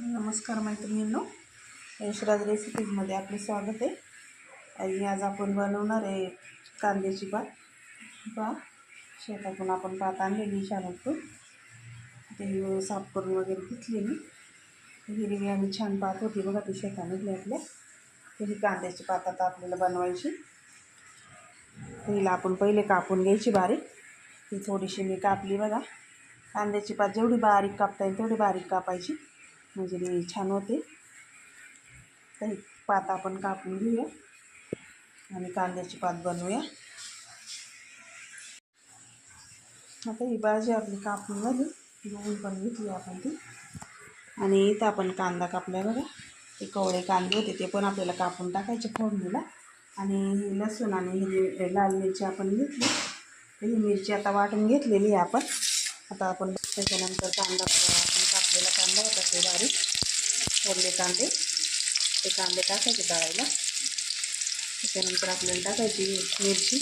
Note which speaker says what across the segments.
Speaker 1: नमस्कार मैत्रिणींनो. यशराज रेसिपीजमध्ये आपले स्वागत आहे. आणि आज आपण बनवणार आहे कांद्याची पात पा शेतातून आपण पात आणलेली शाळेतून. ते साफ करून वगैरे घेतली मी हिरवी आणि छान पात होती बघा ती शेतामधली आपल्या. तर ही कांद्याची पात आता आपल्याला बनवायची. तिला हिला आपण पहिले कापून घ्यायची बारीक. ती थोडीशी मी कापली बघा. कांद्याची पात जेवढी बारीक कापता येईल तेवढी बारीक कापायची. म्हणजे छान होते. तर पात आपण कापून घेऊया आणि कांद्याची पात बनवूया. आता ही भाजी आपली कापून झाली. धुवून पण घेतली आपण ती. आणि इथं आपण कांदा कापला बघा. ते कवळे कांदे होते ते पण आपल्याला कापून टाकायचे फोडणीला. आणि ही लसूण आणि ही लाल मिरची आपण घेतली हिरवी ही मिरची आता वाटून घेतलेली आहे आपण. आता आपण त्याच्यानंतर कांदा आपण कांदा होता ते बारीक फोडले कांदे. ते कांदे टाकायचे तळायला. त्याच्यानंतर आपल्याला टाकायची मिरची.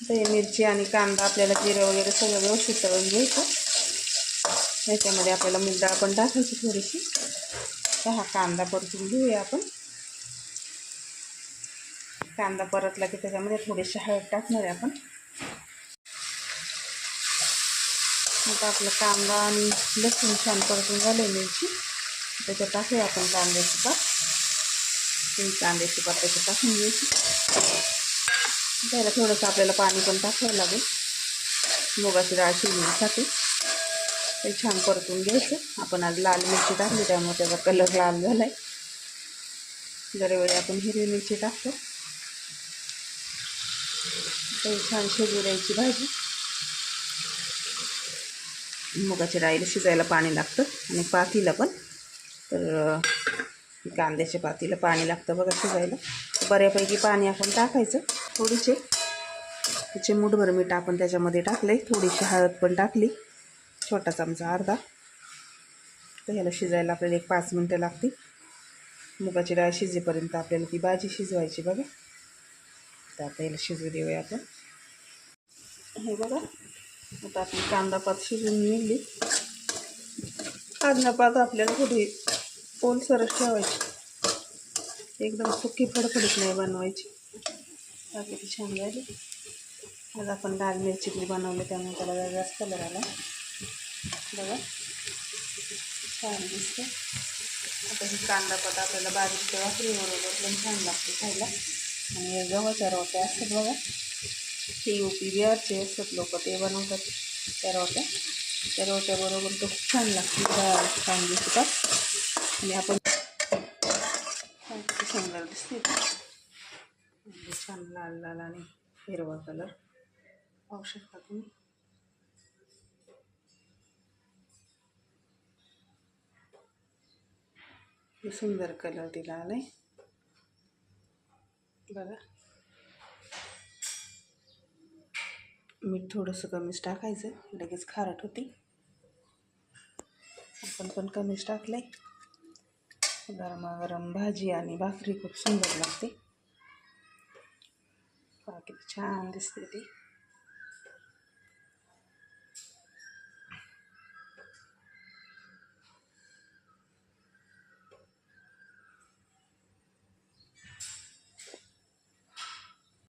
Speaker 1: ते मिरची आणि कांदा आपल्याला जिरं वगैरे सगळं व्यवस्थित तळून घ्यायचं. याच्यामध्ये आपल्याला मूग डाळ पण टाकायची थोडीशी. तर हा कांदा परतून घेऊया आपण. कांदा परतला की त्याच्यामध्ये थोडीशी हळद टाकणार आहे आपण. आता आपलं कांदा आणि लसूण छान परतून झाले मिरची. त्याच्यात टाकूया आपण कांद्याची पात ही कांद्याची पात त्याच्यात टाकून घ्यायची त्याला थोडंसं आपल्याला पाणी पण टाकावं लागेल. मुगाची डाळ शिजण्यासाठी. ते छान परतून घ्यायचं. आपण आज लाल मिरची टाकली त्यामुळे त्याचा कलर लाल झाला आहे दरवेळी आपण हिरवी मिरची टाकतो. छान शिजू द्यायची भाजी. मुगाच्या डाळीला शिजायला पाणी लागतं आणि पातीला पण. तर कांद्याच्या पातीला पाणी लागतं बघा शिजायला. बऱ्यापैकी पाणी आपण टाकायचं थोडीसे त्याचे मुठभर मीठ आपण त्याच्यामध्ये टाकले थोडीशी हळद पण टाकली. छोटा चमचा अर्धा. तर ह्याला शिजायला आपल्याला एक पाच मिनटं लागतील. मुगाची डाळ शिजेपर्यंत आपल्याला ती भाजी शिजवायची बघा. तर आता याला शिजू देऊया आपण. हे बघा आता आपली कांदा पात शिजून निघली. कांदापात आपल्याला थोडी ओलसरच ठेवायची. एकदम सुकी फडफडीत नाही बनवायची. बाकी ती छान झाली. आज आपण लाल मिरचीतली बनवली त्यामुळे त्याला वेगळाच कलर आला. बघा. छान दिसतं आता ही कांदापात आपल्याला बारीक वापरी बरोबर पण छान लागते खायला. आणि गव्हाच्या रोट्या असतात बघा. ते यू पी बिहारचे असतात लोक ते बनवतात त्या रोट्या. त्या रोट्याबरोबर तो खूप छान लागते छान दिसतात आणि आपण सुंदर दिसते म्हणजे छान लाल लाल आणि हिरवा कलर. पाहू शकता तुम्ही. सुंदर कलर दिला आलाय बघा. मीठ थोडंसं कमीच टाकायचं लगेच खारट होती. आपण पण कमीच टाकलंय. गरमागरम भाजी आणि भाकरी खूप सुंदर लागते. बाकी छान दिसते ती.